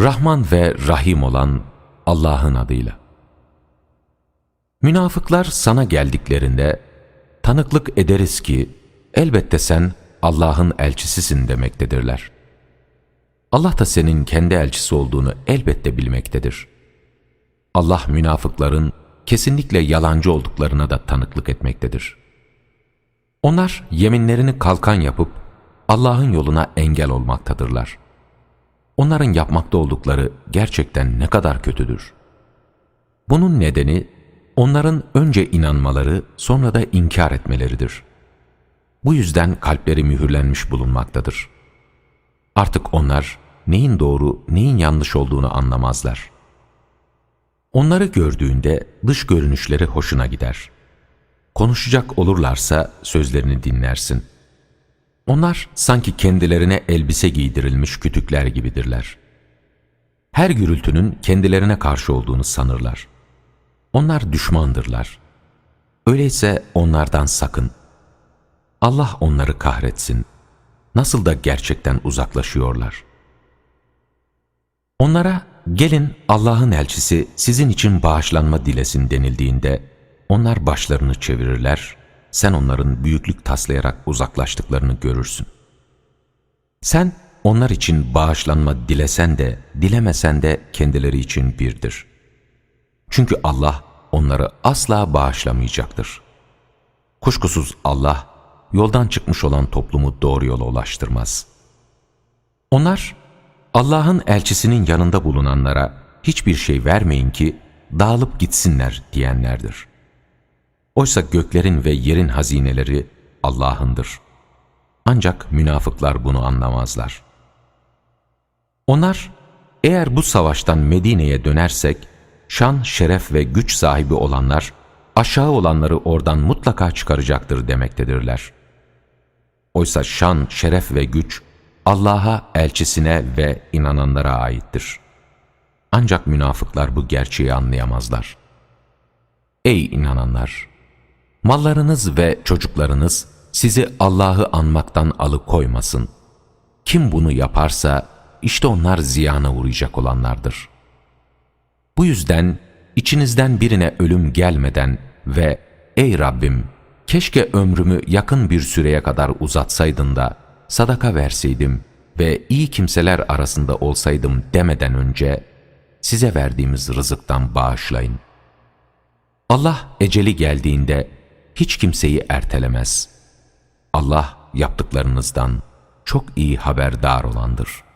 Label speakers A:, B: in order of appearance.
A: Rahman ve Rahim olan Allah'ın adıyla. Münafıklar sana geldiklerinde tanıklık ederiz ki elbette sen Allah'ın elçisisin demektedirler. Allah da senin kendi elçisi olduğunu elbette bilmektedir. Allah münafıkların kesinlikle yalancı olduklarına da tanıklık etmektedir. Onlar yeminlerini kalkan yapıp Allah'ın yoluna engel olmaktadırlar. Onların yapmakta oldukları gerçekten ne kadar kötüdür. Bunun nedeni onların önce inanmaları sonra da inkar etmeleridir. Bu yüzden kalpleri mühürlenmiş bulunmaktadır. Artık onlar neyin doğru, neyin yanlış olduğunu anlamazlar. Onları gördüğünde dış görünüşleri hoşuna gider. Konuşacak olurlarsa sözlerini dinlersin. Onlar sanki kendilerine elbise giydirilmiş kütükler gibidirler. Her gürültünün kendilerine karşı olduğunu sanırlar. Onlar düşmandırlar. Öyleyse onlardan sakın. Allah onları kahretsin. Nasıl da gerçekten uzaklaşıyorlar. Onlara gelin Allah'ın elçisi sizin için bağışlanma dilesin denildiğinde onlar başlarını çevirirler, sen onların büyüklük taslayarak uzaklaştıklarını görürsün. Sen onlar için bağışlanma dilesen de dilemesen de kendileri için birdir. Çünkü Allah onları asla bağışlamayacaktır. Kuşkusuz Allah yoldan çıkmış olan toplumu doğru yola ulaştırmaz. Onlar Allah'ın elçisinin yanında bulunanlara hiçbir şey vermeyin ki dağılıp gitsinler diyenlerdir. Oysa göklerin ve yerin hazineleri Allah'ındır. Ancak münafıklar bunu anlamazlar. Onlar, eğer bu savaştan Medine'ye dönersek, şan, şeref ve güç sahibi olanlar, aşağı olanları oradan mutlaka çıkaracaktır demektedirler. Oysa şan, şeref ve güç, Allah'a, elçisine ve inananlara aittir. Ancak münafıklar bu gerçeği anlayamazlar. Ey inananlar! Mallarınız ve çocuklarınız sizi Allah'ı anmaktan alıkoymasın. Kim bunu yaparsa işte onlar ziyana uğrayacak olanlardır. Bu yüzden içinizden birine ölüm gelmeden ve ''Ey Rabbim, keşke ömrümü yakın bir süreye kadar uzatsaydın da sadaka verseydim ve iyi kimseler arasında olsaydım demeden önce size verdiğimiz rızıktan bağışlayın. Allah eceli geldiğinde hiç kimseyi ertelemez. Allah yaptıklarınızdan çok iyi haberdar olandır.''